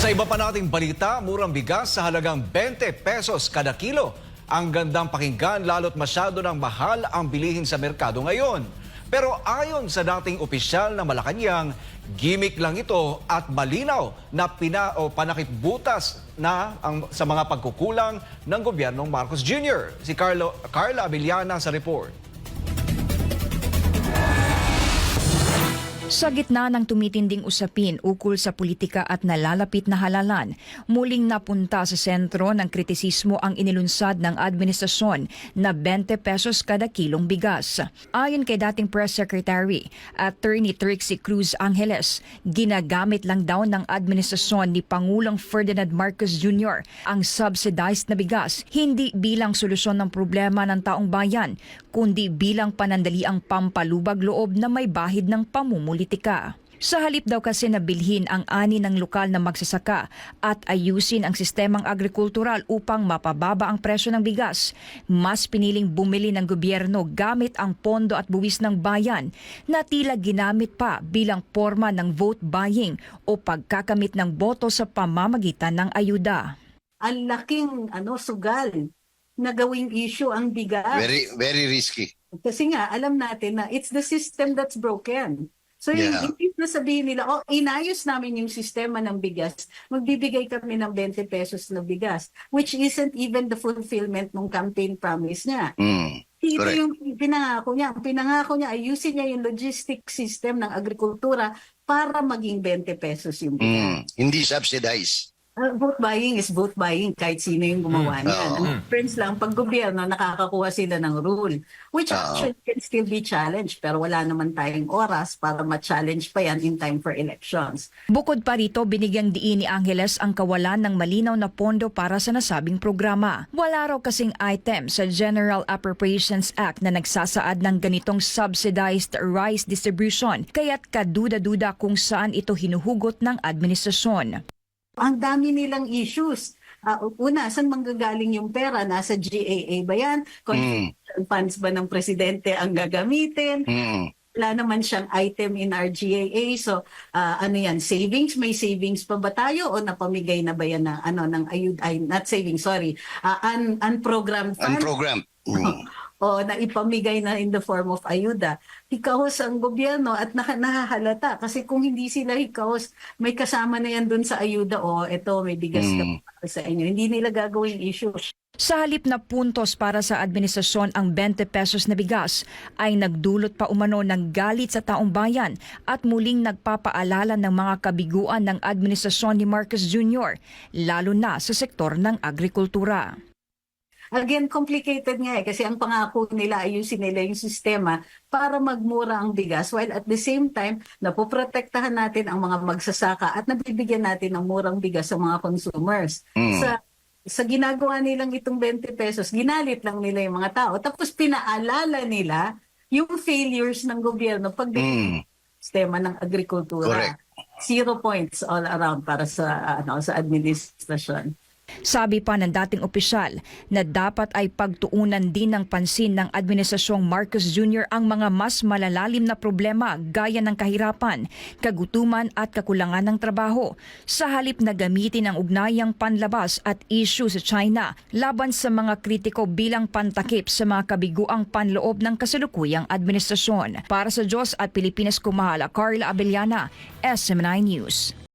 Sa iba pa nating balita, murang bigas sa halagang 20 pesos kada kilo. Ang gandang pakinggan lalo't masyado ng mahal ang bilihin sa merkado ngayon. Pero ayon sa dating opisyal na Malacanang, gimmick lang ito at malinaw na pina o panakitbutas na ang, sa mga pagkukulang ng gobyernong Marcos Jr. Si Carlo, Carla Abellana sa report. Sa gitna ng tumitinding usapin ukol sa politika at nalalapit na halalan, muling napunta sa sentro ng kritisismo ang inilunsad ng administrasyon na 20 pesos kada kilong bigas. Ayon kay dating Press Secretary, Attorney Trixie Cruz Angeles, ginagamit lang daw ng administrasyon ni Pangulong Ferdinand Marcos Jr. ang subsidized na bigas hindi bilang solusyon ng problema ng taong bayan, kundi bilang panandaliang pampalubag loob na may bahid ng pamumulitika. Sa halip daw kasi na bilhin ang ani ng lokal na magsasaka at ayusin ang sistemang agrikultural upang mapababa ang presyo ng bigas, mas piniling bumili ng gobyerno gamit ang pondo at buwis ng bayan na tila ginamit pa bilang forma ng vote buying o pagkakamit ng boto sa pamamagitan ng ayuda. ang laking ano sugal na gawing issue ang bigas. Very, very risky. Kasi nga, alam natin na it's the system that's broken. So, Yeah. yung hindi na sabihin nila, oh, inayos namin yung sistema ng bigas, magbibigay kami ng 20 pesos na bigas, which isn't even the fulfillment ng campaign promise niya. Mm. Ito Correct. yung pinangako niya. Ang pinangako niya, ayusin niya yung logistic system ng agrikultura para maging 20 pesos yung bigas. Mm. Hindi subsidized. Uh, vote buying is vote buying kahit sino yung gumawa niyan. Oo. Ang difference lang, pag gobyerno, nakakakuha sila ng rule, which Oo. actually can still be challenged, pero wala naman tayong oras para ma-challenge pa yan in time for elections. Bukod pa rito, binigyang diin ni Angeles ang kawalan ng malinaw na pondo para sa nasabing programa. Wala raw kasing item sa General Appropriations Act na nagsasaad ng ganitong subsidized rice distribution, kaya't kaduda-duda kung saan ito hinuhugot ng administrasyon. Ang dami nilang issues. Ah, una, saan manggagaling yung pera? Nasa GAA ba yan? Constitution funds ba ng presidente ang gagamitin? Mm. wala naman siyang item in our GAA. So, ah, ano yan, savings? May savings pa ba tayo? O napamigay na ba yan ng, ano, ng ayud, ay, not savings, sorry, Ah, un, unprogrammed funds? program. Mm. O na ipamigay na in the form of ayuda. Hikahos ang gobyerno at nahahalata. Kasi kung hindi sila hikahos, may kasama na yan dun sa ayuda. O, eto, may bigas ka Mm. para sa inyo. Hindi nila gagawing issue. Sa halip na puntos para sa administrasyon ang 20 pesos na bigas ay nagdulot pa umano ng galit sa taong bayan at muling nagpapaalala ng mga kabiguan ng administrasyon ni Marcos Jr., lalo na sa sektor ng agrikultura. Again, complicated nga eh kasi ang pangako nila ayusin nila yung sistema para magmura ang bigas while at the same time napoprotektahan natin ang mga magsasaka at nabibigyan natin ng murang bigas sa mga consumers. Mm. Sa sa ginagawa nilang itong 20 pesos, ginalit lang nila yung mga tao. Tapos pinaalala nila yung failures ng gobyerno pag Mm. sistema ng agrikultura. Correct. Zero points all around para sa ano sa administrasyon. Sabi pa ng dating opisyal na dapat ay pagtuunan din ng pansin ng Administrasyong Marcos Jr. ang mga mas malalalim na problema gaya ng kahirapan, kagutuman at kakulangan ng trabaho sa halip na gamitin ang ugnayang panlabas at issue sa China laban sa mga kritiko bilang pantakip sa mga kabiguang panloob ng kasalukuyang administrasyon. Para sa Diyos at Pilipinas Kumahala, Carla Abellana, SMNI News.